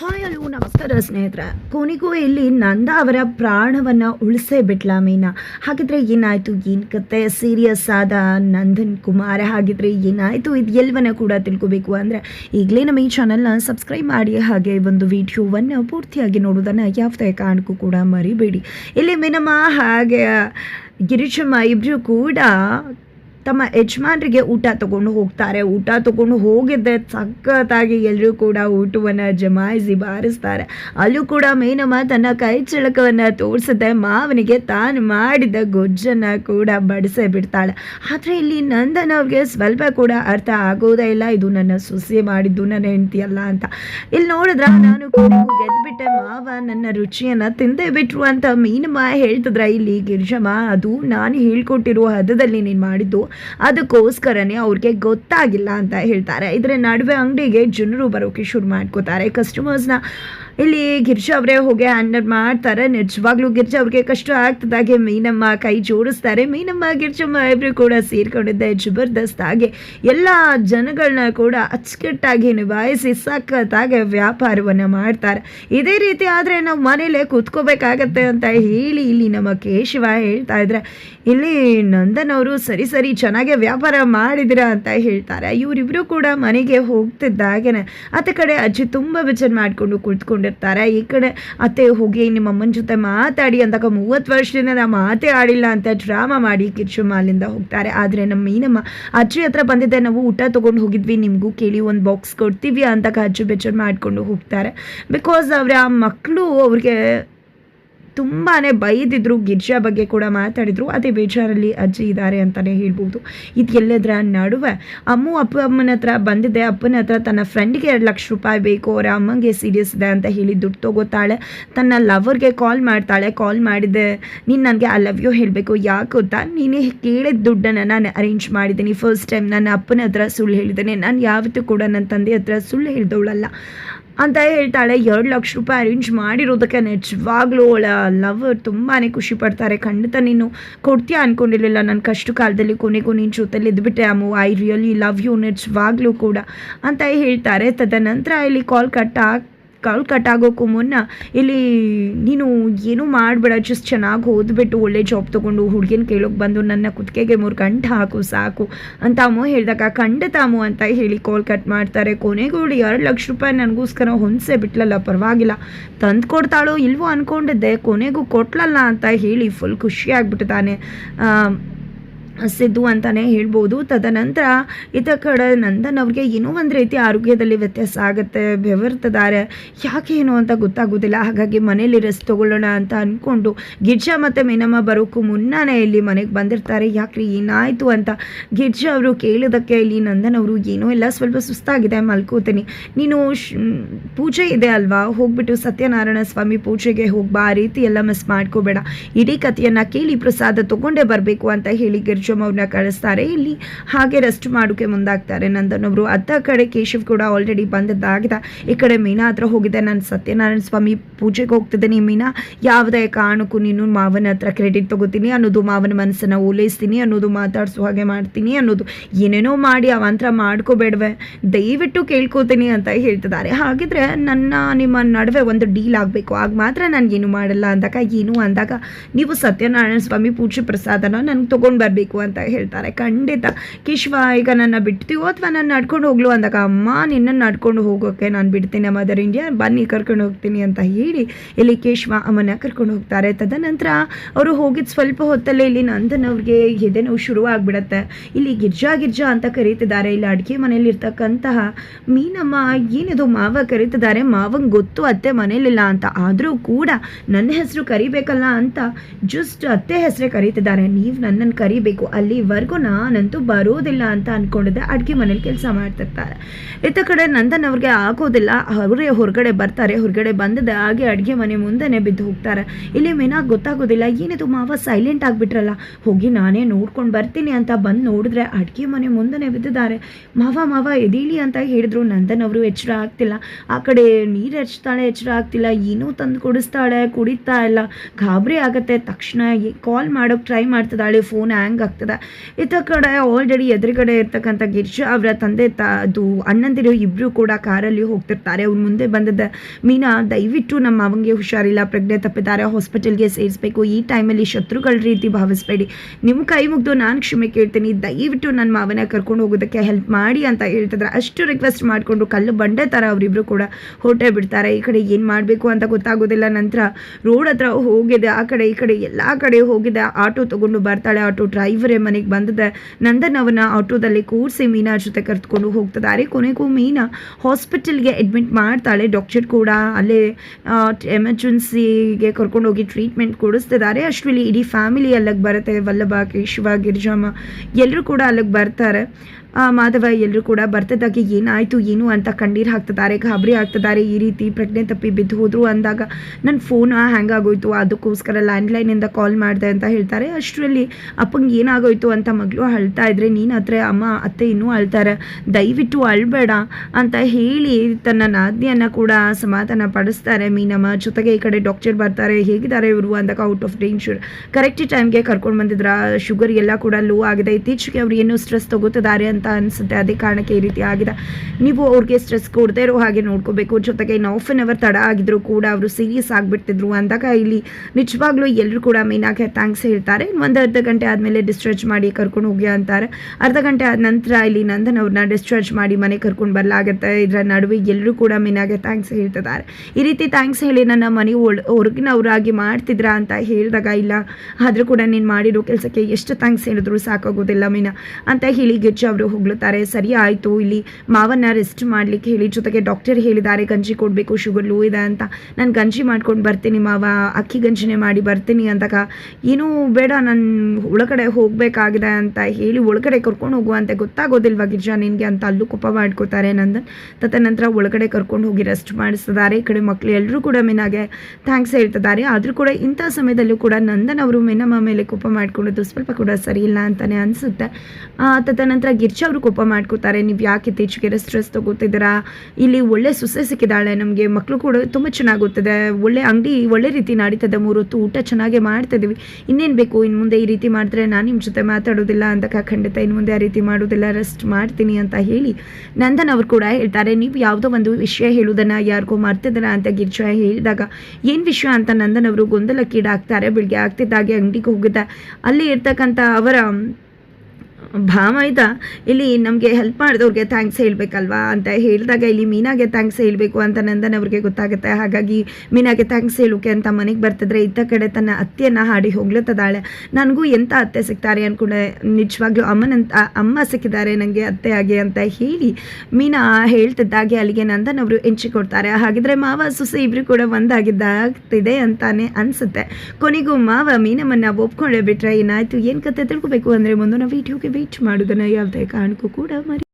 Hi ಅಲ್ಲೂ ನಮಸ್ಕಾರ ಸ್ನೇಹಿತರೆ. ಕೊನೆಗೂ ಇಲ್ಲಿ ನಂದ ಅವರ ಪ್ರಾಣವನ್ನು ಉಳಿಸೇ ಬಿಟ್ಲ ಮೀನಾ. ಹಾಗಿದ್ರೆ ಏನಾಯಿತು? ಏನು ಕತೆ? ಸೀರಿಯಸ್ ಆದ ನಂದನ್ ಕುಮಾರ ಹಾಗಿದ್ರೆ ಏನಾಯಿತು? ಇದು ಎಲ್ಲವನ್ನ ಕೂಡ ತಿಳ್ಕೊಬೇಕು ಅಂದರೆ ಈಗಲೇ ನಮ್ಮ ಈ ಚಾನಲ್ನ ಸಬ್ಸ್ಕ್ರೈಬ್ ಮಾಡಿ, ಹಾಗೆ ಒಂದು ವಿಡಿಯೋವನ್ನು ಪೂರ್ತಿಯಾಗಿ ನೋಡೋದನ್ನು ಯಾವುದೇ ಕಾರಣಕ್ಕೂ ಕೂಡ ಮರಿಬೇಡಿ. ಇಲ್ಲಿ ಮೀನಮ್ಮ? ಹಾಗೆ ಗಿರಿಜಮ್ಮ ಇಬ್ಬರು ಕೂಡ ತಮ್ಮ ಯಜಮಾನರಿಗೆ ಊಟ ತಗೊಂಡು ಹೋಗ್ತಾರೆ. ಊಟ ತಗೊಂಡು ಹೋಗಿದ್ದೆ. ಸಖತ್ತಾಗಿ ಎಲ್ಲರೂ ಕೂಡ ಊಟವನ್ನು ಜಮಾಯಿಸಿ ಬಾರಿಸ್ತಾರೆ. ಅಲ್ಲೂ ಕೂಡ ಮೇನಮ್ಮ ತನ್ನ ಕೈ ಚಳಕವನ್ನು ತೋರಿಸುತ್ತೆ. ಮಾವನಿಗೆ ತಾನು ಮಾಡಿದ ಗೊಜ್ಜನ್ನು ಕೂಡ ಬಡಿಸೇ ಬಿಡ್ತಾಳೆ. ಆದರೆ ಇಲ್ಲಿ ನಂದನ್ ಅವ್ರಿಗೆ ಸ್ವಲ್ಪ ಕೂಡ ಅರ್ಥ ಆಗೋದೇ ಇಲ್ಲ. ಇದು ನನ್ನ ಸೊಸೆ ಮಾಡಿದ್ದು ನನ್ನ ಹೆಂಡತಿ ಅಲ್ಲ ಅಂತ. ಇಲ್ಲಿ ನೋಡಿದ್ರ ನಾನು ಕೂಡ ಗೆದ್ಬಿಟ್ಟೆ. ಮಾವ ನನ್ನ ರುಚಿಯನ್ನು ತಿಂದೇ ಬಿಟ್ರು ಅಂತ ಮೀನಮ್ಮ ಹೇಳ್ತಿದ್ರ ಇಲ್ಲಿ ಗಿರಿಜಮ್ಮ. ಅದು ನಾನು ಹೇಳ್ಕೊಟ್ಟಿರೋ ಹದದಲ್ಲಿ ನೀನು ಮಾಡಿದ್ದು. ಅದಕ್ಕೋಸ್ಕರನೇ ಅವ್ರಿಗೆ ಗೊತ್ತಾಗಿಲ್ಲ ಅಂತ ಹೇಳ್ತಾರೆ. ಇದರ ನಡುವೆ ಅಂಗಡಿಗೆ ಜನರು ಬರೋಕೆ ಶುರು ಮಾಡ್ಕೋತಾರೆ ಕಸ್ಟಮರ್ಸ್ನ ಇಲ್ಲಿ ಗಿರ್ಜಾ ಅವರೇ ಹೋಗಿ ಹ್ಯಾಂಡಲ್ ಮಾಡ್ತಾರೆ. ನಿಜವಾಗ್ಲೂ ಗಿರ್ಜಾ ಅವ್ರಿಗೆ ಕಷ್ಟ ಆಗ್ತದಾಗೆ ಮೀನಮ್ಮ ಕೈ ಜೋಡಿಸ್ತಾರೆ. ಮೀನಮ್ಮ, ಗಿರ್ಜಮ್ಮ ಇಬ್ಬರು ಕೂಡ ಸೇರ್ಕೊಂಡಿದ್ದೆ ಜಬರ್ದಸ್ತ್ ಆಗಿ ಎಲ್ಲ ಜನಗಳನ್ನ ಕೂಡ ಅಚ್ಚುಕಟ್ಟಾಗಿ ನಿಭಾಯಿಸಿ ಸಖತ್ತಾಗಿ ವ್ಯಾಪಾರವನ್ನು ಮಾಡ್ತಾರೆ. ಇದೇ ರೀತಿ ಆದರೆ ನಾವು ಮನೇಲೆ ಕೂತ್ಕೋಬೇಕಾಗತ್ತೆ ಅಂತ ಹೇಳಿ ಇಲ್ಲಿ ನಮ್ಮ ಕೇಶವ ಹೇಳ್ತಾ ಇದ್ರೆ, ಇಲ್ಲಿ ನಂದನ್ ಅವರು ಸರಿ ಸರಿ ಚೆನ್ನಾಗೆ ವ್ಯಾಪಾರ ಮಾಡಿದಿರ ಅಂತ ಹೇಳ್ತಾರೆ. ಇವರಿಬ್ಬರು ಕೂಡ ಮನೆಗೆ ಹೋಗ್ತಿದ್ದಾಗೇನೆ ಆತ ಕಡೆ ಅಜ್ಜಿ ತುಂಬ ವಿಚಾರ ಮಾಡಿಕೊಂಡು ಕುಳಿತುಕೊಂಡಿರ್ತಾರೆ ಈ ಕಡೆ ಅತ್ತೆ ಹೋಗಿ ನಿಮ್ಮ ಅಮ್ಮನ ಜೊತೆ ಮಾತಾಡಿ ಅಂತಕ ಮೂವತ್ತು ವರ್ಷದಿಂದ ನಾ ಮಾತೇ ಆಡಿಲ್ಲ ಅಂತ ಡ್ರಾಮಾ ಮಾಡಿ ಕಿರ್ಚು ಮಾಲಿಂದ ಹೋಗ್ತಾರೆ. ಆದರೆ ನಮ್ಮ ಮೀನಮ್ಮ ಅಜ್ಜಿ ಹತ್ರ ಬಂದಿದ್ದೆ. ನಾವು ಊಟ ತೊಗೊಂಡು ಹೋಗಿದ್ವಿ. ನಿಮಗೂ ಕೇಳಿ ಒಂದು ಬಾಕ್ಸ್ ಕೊಡ್ತೀವಿ ಅಂತ ಅಜ್ಜು ಬೆಚ್ಚರ್ ಮಾಡಿಕೊಂಡು ಹೋಗ್ತಾರೆ. ಬಿಕಾಸ್ ಅವರ ಮಕ್ಕಳು ಅವ್ರಿಗೆ ತುಂಬಾ ಬೈದಿದ್ರು, ಗಿರ್ಜಾ ಬಗ್ಗೆ ಕೂಡ ಮಾತಾಡಿದ್ರು. ಅದೇ ಬೇಜಾರಲ್ಲಿ ಅಜ್ಜಿ ಇದ್ದಾರೆ ಅಂತಲೇ ಹೇಳ್ಬೋದು. ಇದು ಎಲ್ಲದರ ನಡುವೆ ಅಮ್ಮು ಅಪ್ಪ ಅಮ್ಮನ ಹತ್ರ ಬಂದಿದೆ. ಅಪ್ಪನ ಹತ್ರ ತನ್ನ ಫ್ರೆಂಡ್ಗೆ ಎರಡು ಲಕ್ಷ ರೂಪಾಯಿ ಬೇಕು. ಅವರ ಅಮ್ಮಂಗೆ ಸೀರಿಯಸ್ ಇದೆ ಅಂತ ಹೇಳಿ ದುಡ್ಡು ತಗೋತಾಳೆ. ತನ್ನ ಲವರ್ಗೆ ಕಾಲ್ ಮಾಡ್ತಾಳೆ. ಕಾಲ್ ಮಾಡಿದೆ, ನೀನು ನನಗೆ ಐ ಲವ್ ಯು ಹೇಳಬೇಕು. ಯಾಕೆ ಗೊತ್ತಾ? ನೀನೇ ಕೇಳಿದ ದುಡ್ಡನ್ನು ನಾನು ಅರೇಂಜ್ ಮಾಡಿದ್ದೀನಿ. ಫಸ್ಟ್ ಟೈಮ್ ನನ್ನ ಅಪ್ಪನ ಹತ್ರ ಸುಳ್ಳು ಹೇಳಿದ್ದೇನೆ. ನಾನು ಯಾವತ್ತೂ ಕೂಡ ನನ್ನ ತಂದೆ ಹತ್ರ ಸುಳ್ಳು ಹೇಳಿದವಳಲ್ಲ. ಅಂತ ಹೇಳ್ತಾಳೆ. ಎರಡು ಲಕ್ಷ ರೂಪಾಯಿ ಅರೇಂಜ್ ಮಾಡಿರೋದಕ್ಕೆ ನಿಜವಾಗ್ಲೂ ಅವಳ ಲವರ್ ತುಂಬಾ ಖುಷಿ ಪಡ್ತಾರೆ. ಖಂಡಿತ ನೀನು ಕೊಡ್ತೀಯ ಅಂದ್ಕೊಂಡಿರಲಿಲ್ಲ ನನ್ನ ಕಷ್ಟ ಕಾಲದಲ್ಲಿ ಕೊನೆಗೂ ನಿನ್ನ ಜೊತೆಲಿ ಇದ್ಬಿಟ್ಟೆ Ammu. I really love you ನಿಜವಾಗ್ಲೂ ಕೂಡ ಅಂತ ಹೇಳ್ತಾರೆ. ತದನಂತರ ಇಲ್ಲಿ ಕಾಲ್ ಕಟ್ ಕಾಲ್ ಕಟ್ ಆಗೋಕ್ಕೂ ಮುನ್ನ ಇಲ್ಲಿ ನೀನು ಏನೂ ಮಾಡಬೇಡ ಜಸ್ಟ್ ಚೆನ್ನಾಗಿ ಓದ್ಬಿಟ್ಟು ಒಳ್ಳೆ ಜಾಬ್ ತೊಗೊಂಡು ಹುಡುಗಿನ ಕೇಳೋಕೆ ಬಂದು ನನ್ನ ಕುತ್ತಿಗೆಗೆ ಮೂರು ಗಂಟೆ ಹಾಕು, ಸಾಕು ಅಂತ ಅಮ್ಮ ಹೇಳಿದಾಗ, ಖಂಡಿತ ತಾಮು ಅಂತ ಹೇಳಿ ಕಾಲ್ ಕಟ್ ಮಾಡ್ತಾರೆ. ಕೊನೆಗೂ ಎರಡು ಲಕ್ಷ ರೂಪಾಯಿ ನನಗೋಸ್ಕರ ಹೊಂದಿಸೇ ಬಿಟ್ಲಲ್ಲ, ಪರವಾಗಿಲ್ಲ. ತಂದು ಕೊಡ್ತಾಳೋ ಇಲ್ವೋ ಅಂದ್ಕೊಂಡಿದ್ದೆ ಕೊನೆಗೂ ಕೊಟ್ಲಲ್ಲ ಅಂತ ಹೇಳಿ ಫುಲ್ ಖುಷಿಯಾಗ್ಬಿಟ್ಟಿದ್ದಾನೆ ಸಿದ್ದು ಅಂತಲೇ ಹೇಳ್ಬೋದು. ತದನಂತರ ಇತ ಕಡೆ ನಂದನ್ ಅವ್ರಿಗೆ ಏನೋ ಒಂದು ರೀತಿ ಆರೋಗ್ಯದಲ್ಲಿ ವ್ಯತ್ಯಾಸ ಆಗುತ್ತೆ ಬೆವರ್ತದಾರೆ ಯಾಕೆ ಏನು ಅಂತ ಗೊತ್ತಾಗೋದಿಲ್ಲ. ಹಾಗಾಗಿ ಮನೇಲಿ ರೆಸ್ಟ್ ತೊಗೊಳ್ಳೋಣ ಅಂತ ಅಂದ್ಕೊಂಡು ಗಿರ್ಜಾ ಮತ್ತು ಮೀನಮ್ಮ ಬರೋಕ್ಕೂ ಮುನ್ನಾನೇ ಇಲ್ಲಿ ಮನೆಗೆ ಬಂದಿರ್ತಾರೆ. ಯಾಕ್ರಿ ಏನಾಯಿತು ಅಂತ ಗಿರ್ಜಾ ಅವರು ಕೇಳಿದಕ್ಕೆ ಇಲ್ಲಿ ನಂದನ್ ಅವರು ಏನೋ ಎಲ್ಲ ಸ್ವಲ್ಪ ಸುಸ್ತಾಗಿದೆ. ಮಲ್ಕೋತೀನಿ. ನೀನು ಪೂಜೆ ಇದೆ ಅಲ್ವಾ? ಹೋಗ್ಬಿಟ್ಟು ಸತ್ಯನಾರಾಯಣ ಸ್ವಾಮಿ ಪೂಜೆಗೆ ಹೋಗ್ಬಾ. ಆ ರೀತಿ ಎಲ್ಲ ಮಿಸ್ ಮಾಡ್ಕೋಬೇಡ. ಇಡೀ ಕಥೆಯನ್ನು ಕೇಳಿ ಪ್ರಸಾದ ತೊಗೊಂಡೇ ಬರಬೇಕು ಅಂತ ಹೇಳಿ ಗಿರ್ಜಾ ಅವ್ರನ್ನ ಕಳಿಸ್ತಾರೆ. ಇಲ್ಲಿ ಹಾಗೆ ರೆಸ್ಟ್ ಮಾಡೋಕೆ ಮುಂದಾಗ್ತಾರೆ. ನಂದನೊಬ್ರು ಅತ್ತ ಕಡೆ ಕೇಶವ್ ಕೂಡ ಆಲ್ರೆಡಿ ಬಂದದ್ದಾಗಿದೆ. ಈ ಕಡೆ ಮೀನಾ ಹತ್ರ ಹೋಗಿದೆ. ನಾನು ಸತ್ಯನಾರಾಯಣ ಸ್ವಾಮಿ ಪೂಜೆಗೆ ಹೋಗ್ತಿದ್ದೀನಿ. ಮೀನಾ, ಯಾವುದೇ ಕಾರಣಕ್ಕೂ ನೀನು ಮಾವನ ಹತ್ರ ಕ್ರೆಡಿಟ್ ತಗೋತೀನಿ ಅನ್ನೋದು ಮಾವನ ಮನಸ್ಸನ್ನು ಓಲೈಸ್ತೀನಿ ಅನ್ನೋದು ಮಾತಾಡಿಸೋ ಹಾಗೆ ಮಾಡ್ತೀನಿ ಅನ್ನೋದು ಏನೇನೋ ಮಾಡಿ ಅವಂತರ ಮಾಡ್ಕೋಬೇಡವೆ. ದಯವಿಟ್ಟು ಕೇಳ್ಕೋತೀನಿ ಅಂತ ಹೇಳ್ತಿದ್ದಾರೆ. ಹಾಗಿದ್ರೆ ನನ್ನ, ನಿಮ್ಮ ನಡುವೆ ಒಂದು ಡೀಲ್ ಆಗಬೇಕು. ಆಗ ಮಾತ್ರ ನನಗೇನು ಮಾಡಲ್ಲ ಅಂದಾಗ, ಏನು ಅಂದಾಗ ನೀವು ಸತ್ಯನಾರಾಯಣ ಸ್ವಾಮಿ ಪೂಜೆ ಪ್ರಸಾದನ ನನಗೆ ತೊಗೊಂಡು ಬರಬೇಕು. ಅಂತ ಹೇಳ್ತಾರೆ. ಖಂಡಿತ. ಕಿಶ್ವ, ಈಗ ನನ್ನ ಬಿಡ್ತೀವೋ ಅಥವಾ ನಾನು ನಡ್ಕೊಂಡು ಹೋಗ್ಲು ಅಂದಾಗ, ಅಮ್ಮ, ನಿನ್ನನ್ನು ನಡ್ಕೊಂಡು ಹೋಗೋಕ್ಕೆ ನಾನು ಬಿಡ್ತೀನಿ ಮದರ್ ಇಂಡಿಯಾ ಬನ್ನಿ ಕರ್ಕೊಂಡು ಹೋಗ್ತೀನಿ ಅಂತ ಹೇಳಿ ಇಲ್ಲಿ ಕೇಶ್ವ ಅಮ್ಮನ ಕರ್ಕೊಂಡು ಹೋಗ್ತಾರೆ. ತದನಂತರ ಅವರು ಹೋಗಿದ್ದ ಸ್ವಲ್ಪ ಹೊತ್ತಲ್ಲೇ ಇಲ್ಲಿ ನಂದನ್ ಅವ್ರಿಗೆ ಎದೆ ನೋವು ಶುರು ಆಗಿಬಿಡತ್ತೆ. ಇಲ್ಲಿ ಗಿರ್ಜಾ ಗಿರ್ಜಾ ಅಂತ ಕರೀತಿದ್ದಾರೆ. ಇಲ್ಲಿ ಅಡುಗೆ ಮನೇಲಿರ್ತಕ್ಕಂತಹ ಮೀನಮ್ಮ ಏನಿದು ಮಾವ ಕರೀತಿದ್ದಾರೆ? ಮಾವಂಗೆ ಗೊತ್ತು ಅತ್ತೆ ಮನೇಲಿಲ್ಲ ಅಂತ. ಆದರೂ ಕೂಡ ನನ್ನ ಹೆಸರು ಕರಿಬೇಕಲ್ಲ ಅಂತ ಜಸ್ಟ್ ಅತ್ತೆ ಹೆಸರೇ ಕರೀತಿದ್ದಾರೆ. ನೀವು ನನ್ನನ್ನು ಕರಿಬೇಕು. ಅಲ್ಲಿವರೆಗೂ ನಾನಂತೂ ಬರೋದಿಲ್ಲ ಅಂತ ಅಂದ್ಕೊಂಡಿದ್ದೆ ಅಡುಗೆ ಮನೇಲಿ ಕೆಲಸ ಮಾಡ್ತಿರ್ತಾರೆ. ಇತ್ತ ಕಡೆ ನಂದನ್ ಅವ್ರಿಗೆ ಆಗೋದಿಲ್ಲ. ಅವರೇ ಹೊರಗಡೆ ಬರ್ತಾರೆ. ಹೊರಗಡೆ ಬಂದದ ಹಾಗೆ ಅಡುಗೆ ಮನೆ ಮುಂದೆನೆ ಬಿದ್ದು ಹೋಗ್ತಾರೆ. ಇಲ್ಲಿ ಮೀನಾ ಗೊತ್ತಾಗೋದಿಲ್ಲ. ಏನಿದು ಮಾವ? ಸೈಲೆಂಟ್ ಆಗಿಬಿಟ್ರಲ್ಲ. ಹೋಗಿ ನಾನೇ ನೋಡ್ಕೊಂಡು ಬರ್ತೀನಿ ಅಂತ ಬಂದು ನೋಡಿದ್ರೆ ಅಡುಗೆ ಮನೆ ಮುಂದೆನೆ ಬಿದ್ದಿದ್ದಾರೆ. ಮಾವ ಮಾವ ಎದೀಳಿ ಅಂತ ಹೇಳಿದ್ರು. ನಂದನ್ ಅವರು ಎಚ್ಚರ ಆಗ್ತಿಲ್ಲ. ಆ ಕಡೆ ನೀರು ಹಚ್ತಾಳೆ, ಎಚ್ಚರ ಆಗ್ತಿಲ್ಲ. ಏನೂ ತಂದು ಕುಡಿಸ್ತಾಳೆ, ಕುಡಿತಾ ಇಲ್ಲ. ಗಾಬರಿ ಆಗುತ್ತೆ. ತಕ್ಷಣ ಕಾಲ್ ಮಾಡೋಕೆ ಟ್ರೈ ಮಾಡ್ತಿದ್ದಾಳೆ. ಫೋನ್ ಹ್ಯಾಂಗ್ ಆಗ್ತದೆ. ಇತ ಕಡೆ ಆಲ್ರೆಡಿ ಎದುರುಗಡೆ ಇರ್ತಕ್ಕಂಥ ಗಿರ್ಜಾ ಅವರ ತಂದೆ ತ, ಅದು ಅಣ್ಣಂದಿರು ಇಬ್ಬರು ಕೂಡ ಕಾರಲ್ಲಿ ಹೋಗ್ತಿರ್ತಾರೆ. ಅವ್ರ ಮುಂದೆ ಬಂದದ ಮೀನಾ, ದಯವಿಟ್ಟು ನಮ್ಮ ಮಾವಂಗೆ ಹುಷಾರಿಲ್ಲ, ಪ್ರಜ್ಞೆ ತಪ್ಪಿದ್ದಾರೆ ಹಾಸ್ಪಿಟಲ್ಗೆ ಸೇರಿಸ್ಬೇಕು. ಈ ಟೈಮಲ್ಲಿ ಶತ್ರುಗಳ ರೀತಿ ಭಾವಿಸ್ಬೇಡಿ. ನಿಮ್ಮ ಕೈ ಮುಗ್ದು ನಾನು ಕ್ಷಮೆ ಕೇಳ್ತೀನಿ. ದಯವಿಟ್ಟು ನನ್ನ ಮಾವನ ಕರ್ಕೊಂಡು ಹೋಗೋದಕ್ಕೆ ಹೆಲ್ಪ್ ಮಾಡಿ ಅಂತ ಹೇಳ್ತಿದ್ರೆ. ಅಷ್ಟು ರಿಕ್ವೆಸ್ಟ್ ಮಾಡಿಕೊಂಡು ಕಲ್ಲು ಬಂಡೆ ಥರ ಅವರಿಬ್ಬರು ಕೂಡ ಹೊರಟೇ ಬಿಡ್ತಾರೆ. ಈ ಕಡೆ ಏನು ಮಾಡಬೇಕು ಅಂತ ಗೊತ್ತಾಗೋದಿಲ್ಲ. ನಂತರ ರೋಡ್ ಹತ್ರ ಹೋಗಿದೆ. ಆ ಕಡೆ ಈ ಕಡೆ ಎಲ್ಲ ಕಡೆ ಹೋಗಿದೆ. ಆಟೋ ತಗೊಂಡು ಬರ್ತಾಳೆ. ಆಟೋ ಡ್ರೈವರೇ ಮನೆಗೆ ಬಂದಿದೆ. ನಂದನ್ ಅವನ ಆಟೋದಲ್ಲಿ ಕೂರಿಸಿ ಮೀನಾ ಜೊತೆ ಕರೆದುಕೊಂಡು ಹೋಗ್ತಿದ್ದಾರೆ. ಕೊನೆಗೂ ಮೀನಾ ಹಾಸ್ಪಿಟಲ್ಗೆ ಅಡ್ಮಿಟ್ ಮಾಡ್ತಾಳೆ. ಡಾಕ್ಟರ್ ಕೂಡ ಅಲ್ಲೇ ಎಮರ್ಜೆನ್ಸಿಗೆ ಕರ್ಕೊಂಡೋಗಿ ಟ್ರೀಟ್ಮೆಂಟ್ ಕೊಡಿಸ್ತಿದ್ದಾರೆ. ಅಷ್ಟರಲ್ಲಿ ಇಡೀ ಫ್ಯಾಮಿಲಿ ಅಲ್ಲಿಗೆ ಬರುತ್ತೆ. ವಲ್ಲಭ, ಕೇಶವ, ಗಿರಿಜಮ್ಮ ಎಲ್ಲರೂ ಕೂಡ ಅಲ್ಲಿಗೆ ಬರ್ತಾರೆ. ಮಾಧವ ಎಲ್ಲರೂ ಕೂಡ ಬರ್ತಿದ್ದಾಗೆ ಏನಾಯಿತು, ಏನು ಅಂತ ಕಣ್ಣೀರು ಹಾಕ್ತಿದ್ದಾರೆ, ಗಾಬರಿ ಆಗ್ತಿದ್ದಾರೆ. ಈ ರೀತಿ ಪ್ರಜ್ಞೆ ತಪ್ಪಿ ಬಿದ್ದು ಹೋದ್ರು ಅಂದಾಗ ನನ್ನ ಫೋನ್ ಹ್ಯಾಂಗ್ ಆಗೋಯ್ತು. ಅದಕ್ಕೋಸ್ಕರ ಲ್ಯಾಂಡ್ಲೈನಿಂದ ಕಾಲ್ ಮಾಡಿದೆ ಅಂತ ಹೇಳ್ತಾರೆ. ಅಷ್ಟರಲ್ಲಿ ಅಪ್ಪಂಗೆ ಏನಾಗೋಯ್ತು ಅಂತ ಮಗಳು ಅಳ್ತಾ ಇದ್ರೆ, ನೀನು ಹತ್ರ ಅಮ್ಮ, ಅತ್ತೆ ಇನ್ನೂ ಅಳ್ತಾರೆ. ದಯವಿಟ್ಟು ಅಳ್ಬೇಡ ಅಂತ ಹೇಳಿ ತನ್ನ ನಾದಿಯನ್ನು ಕೂಡ ಸಮಾಧಾನ ಪಡಿಸ್ತಾರೆ. ಮೀನಮ್ಮ ಜೊತೆಗೆ ಈ ಕಡೆ ಡಾಕ್ಟರ್ ಬರ್ತಾರೆ. ಹೇಗಿದ್ದಾರೆ ಇವರು ಅಂದಾಗ ಔಟ್ ಆಫ್ ಡೇಂಜರ್ ಕರೆಕ್ಟ್ ಟೈಮ್ಗೆ ಕರ್ಕೊಂಡು ಬಂದಿದ್ರ. ಶುಗರ್ ಎಲ್ಲ ಕೂಡ ಲೋ ಆಗಿದೆ. ಇತ್ತೀಚೆಗೆ ಅವ್ರು ಏನು ಸ್ಟ್ರೆಸ್ ತಗೋತಿದ್ದಾರೆ ಅಂತ ಅನಿಸುತ್ತೆ. ಅದೇ ಕಾರಣಕ್ಕೆ ಈ ರೀತಿ ಆಗಿದೆ. ನೀವು ಅವ್ರಿಗೆ ಸ್ಟ್ರೆಸ್ ಕೊಡದೇ ಇರೋ ಹಾಗೆ ನೋಡ್ಕೋಬೇಕು. ಜೊತೆಗೆ ಇನ್ನು ಆಫ್ ಆನ್ ಅವರ್ ತಡ ಆಗಿದ್ರು ಕೂಡ ಅವರು ಸೀರಿಯಸ್ ಆಗಿಬಿಡ್ತಿದ್ರು ಅಂದಾಗ ಇಲ್ಲಿ ನಿಜವಾಗ್ಲೂ ಎಲ್ಲರೂ ಕೂಡ ಮೀನಾಗೆ ಥ್ಯಾಂಕ್ಸ್ ಹೇಳ್ತಾರೆ. ಒಂದು ಅರ್ಧ ಗಂಟೆ ಆದಮೇಲೆ ಡಿಸ್ಚಾರ್ಜ್ ಮಾಡಿ ಕರ್ಕೊಂಡು ಹೋಗ್ಯಾ ಅಂತಾರೆ. ಅರ್ಧ ಗಂಟೆ ಆದ ನಂತರ ಇಲ್ಲಿ ನಂದನ್ ಅವ್ರನ್ನ ಡಿಸ್ಚಾರ್ಜ್ ಮಾಡಿ ಮನೆ ಕರ್ಕೊಂಡು ಬರಲಾಗುತ್ತೆ. ಇದರ ನಡುವೆ ಎಲ್ಲರೂ ಕೂಡ ಮೀನಾಗೆ ಥ್ಯಾಂಕ್ಸ್ ಹೇಳ್ತಿದ್ದಾರೆ. ಈ ರೀತಿ ಥ್ಯಾಂಕ್ಸ್ ಹೇಳಿ ನನ್ನ ಮನೆ ಹೊರಗಿನ ಹೊರಗಿನವರಾಗಿ ಮಾಡ್ತಿದ್ರ ಅಂತ ಹೇಳಿದಾಗ ಇಲ್ಲ. ಆದರೂ ಕೂಡ ನೀನು ಮಾಡಿರೋ ಕೆಲಸಕ್ಕೆ ಎಷ್ಟು ಥ್ಯಾಂಕ್ಸ್ ಹೇಳಿದ್ರು ಸಾಕಾಗೋದಿಲ್ಲ ಮೀನಾ ಅಂತ ಹೇಳಿ ಗಿರ್ಜಾ ಅವರು ಹೊಗಳುತ್ತಾರೆ. ಸರಿ ಆಯಿತು, ಇಲ್ಲಿ ಮಾವನ್ನ ರೆಸ್ಟ್ ಮಾಡಲಿಕ್ಕೆ ಹೇಳಿ ಜೊತೆಗೆ ಡಾಕ್ಟರ್ ಹೇಳಿದ್ದಾರೆ. ಗಂಜಿ ಕೊಡಬೇಕು ಶುಗರ್ ಲೋ ಇದೆ ಅಂತ. ನಾನು ಗಂಜಿ ಮಾಡ್ಕೊಂಡು ಬರ್ತೀನಿ ಮಾವ. ಅಕ್ಕಿ ಗಂಜಿನೇ ಮಾಡಿ ಬರ್ತೀನಿ ಅಂದಾಗ, ಏನೂ ಬೇಡ, ನಾನು ಒಳಗಡೆ ಹೋಗಬೇಕಾಗಿದೆ ಅಂತ ಹೇಳಿ ಒಳಗಡೆ ಕರ್ಕೊಂಡು ಹೋಗುವಂತೆ ಗೊತ್ತಾಗೋದಿಲ್ವಾ ಗಿರ್ಜಾ? ನಿನಗೆ ಅಂತ ಅಲ್ಲೂ ಕೋಪ ಮಾಡ್ಕೋತಾರೆ ನಂದನ್. ತದನಂತರ ಒಳಗಡೆ ಕರ್ಕೊಂಡು ಹೋಗಿ ರೆಸ್ಟ್ ಮಾಡಿಸ್ತಿದ್ದಾರೆ. ಈ ಕಡೆ ಮಕ್ಕಳು ಎಲ್ಲರೂ ಕೂಡ ಮೀನಾಗೆ ಥ್ಯಾಂಕ್ಸ್ ಹೇಳ್ತಿದ್ದಾರೆ. ಆದರೂ ಕೂಡ ಇಂಥ ಸಮಯದಲ್ಲೂ ಕೂಡ ನಂದನ್ ಅವರು ಮಿನಮ್ಮ ಮೇಲೆ ಕೋಪ ಮಾಡ್ಕೊಳ್ಳೋದು ಸ್ವಲ್ಪ ಕೂಡ ಸರಿ ಇಲ್ಲ ಅಂತಲೇ ಅನಿಸುತ್ತೆ. ತದನಂತರ ಗಿರ್ಜಾ ಅವರು ಕೋಪ ಮಾಡ್ಕೋತಾರೆ. ನೀವು ಯಾಕೆ ಇತ್ತೀಚೆಗೆ ಸ್ಟ್ರೆಸ್ ತಗೋತಿದ್ದೀರಾ? ಇಲ್ಲಿ ಒಳ್ಳೆ ಸೊಸೆ ಸಿಕ್ಕಿದ್ದಾಳೆ. ನಮಗೆ ಮಕ್ಕಳು ಕೂಡ ತುಂಬ ಚೆನ್ನಾಗಿ ಒಳ್ಳೆ ಅಂಗಡಿ, ಒಳ್ಳೆ ರೀತಿ ನಡೀತದೆ ಮೂರೊತ್ತು ಊಟ ಚೆನ್ನಾಗೇ ಮಾಡ್ತಿದ್ದೀವಿ. ಇನ್ನೇನು ಬೇಕು? ಇನ್ನು ಮುಂದೆ ಈ ರೀತಿ ಮಾಡಿದ್ರೆ ನಾನು ಜೊತೆ ಮಾತಾಡೋದಿಲ್ಲ ಅಂದಾಗ ಖಂಡಿತ ಇನ್ನು ಮುಂದೆ ಆ ರೀತಿ ಮಾಡೋದಿಲ್ಲ ರೆಸ್ಟ್ ಮಾಡ್ತೀನಿ ಅಂತ ಹೇಳಿ ನಂದನ್ ಅವರು ಕೂಡ ಹೇಳ್ತಾರೆ, ನೀವು ಯಾವುದೋ ಒಂದು ವಿಷಯ ಹೇಳೋದನ್ನು ಯಾರಿಗೋ ಮಾಡ್ತಿದ್ದಾರೆ ಅಂತ ಗಿರ್ಜಾ ಹೇಳಿದಾಗ, ಏನು ವಿಷಯ ಅಂತ ನಂದನ್ ಅವರು ಗೊಂದಲಕ್ಕೀಡಾಗ್ತಾರೆ ಬೆಳಿಗ್ಗೆ ಆಗ್ತಿದ್ದಾಗೆ ಅಂಗಡಿಗೆ ಹೋಗಿದ್ದ. ಅಲ್ಲಿ ಇರ್ತಕ್ಕಂಥ ಅವರ ಭಾಮ ಇದ್ದ, ಇಲ್ಲಿ ನಮಗೆ ಹೆಲ್ಪ್ ಮಾಡಿದವ್ರಿಗೆ ಥ್ಯಾಂಕ್ಸ್ ಹೇಳಬೇಕಲ್ವಾ ಅಂತ ಹೇಳಿದಾಗ ಇಲ್ಲಿ ಮೀನಾಗೆ ಥ್ಯಾಂಕ್ಸ್ ಹೇಳಬೇಕು ಅಂತ ನಂದನ್ ಅವ್ರಿಗೆ ಗೊತ್ತಾಗುತ್ತೆ. ಹಾಗಾಗಿ ಮೀನಾಗೆ ಥ್ಯಾಂಕ್ಸ್ ಹೇಳೋಕೆ ಅಂತ ಮನೆಗೆ ಬರ್ತಿದ್ರೆ ಇದ್ದ ಕಡೆ ತನ್ನ ಅತ್ತೆಯನ್ನು ಹಾಡಿ ಹೋಗ್ಲತ್ತದಾಳೆ. ನನಗೂ ಎಂಥ ಅತ್ತೆ ಸಿಗ್ತಾರೆ ಅಂದ್ಕೊಂಡೆ ನಿಜವಾಗ್ಲೂ ಅಮ್ಮನಂತ ಅಮ್ಮ ಸಿಕ್ಕಿದ್ದಾರೆ ನನಗೆ ಅತ್ತೆ ಆಗಿ ಅಂತ ಹೇಳಿ ಮೀನಾ ಹೇಳ್ತಿದ್ದಾಗೆ ಅಲ್ಲಿಗೆ ನಂದನ್ ಅವರು ಎಂಚಿ ಕೊಡ್ತಾರೆ. ಹಾಗಿದ್ರೆ ಮಾವ, ಸೊಸೆ ಇಬ್ಬರು ಕೂಡ ಒಂದಾಗಿದ್ದಾಗ್ತಿದೆ ಅಂತಾನೆ ಅನಿಸುತ್ತೆ. ಕೊನೆಗೂ ಮಾವ ಮೀನಮ್ಮನ್ನ ಒಪ್ಕೊಂಡೇ ಬಿಟ್ರೆ ಏನಾಯ್ತು ಏನು ಕತೆ ತಿಳ್ಕೊಬೇಕು? ಅಂದರೆ ಮುಂದಿನ ವೀಡಿಯೋಗೆ ವೇಟ್ ಮಾಡೋದನ್ನು ಯಾವುದೇ ಕಾರಣಕ್ಕೂ ಕೂಡ ಮರಿ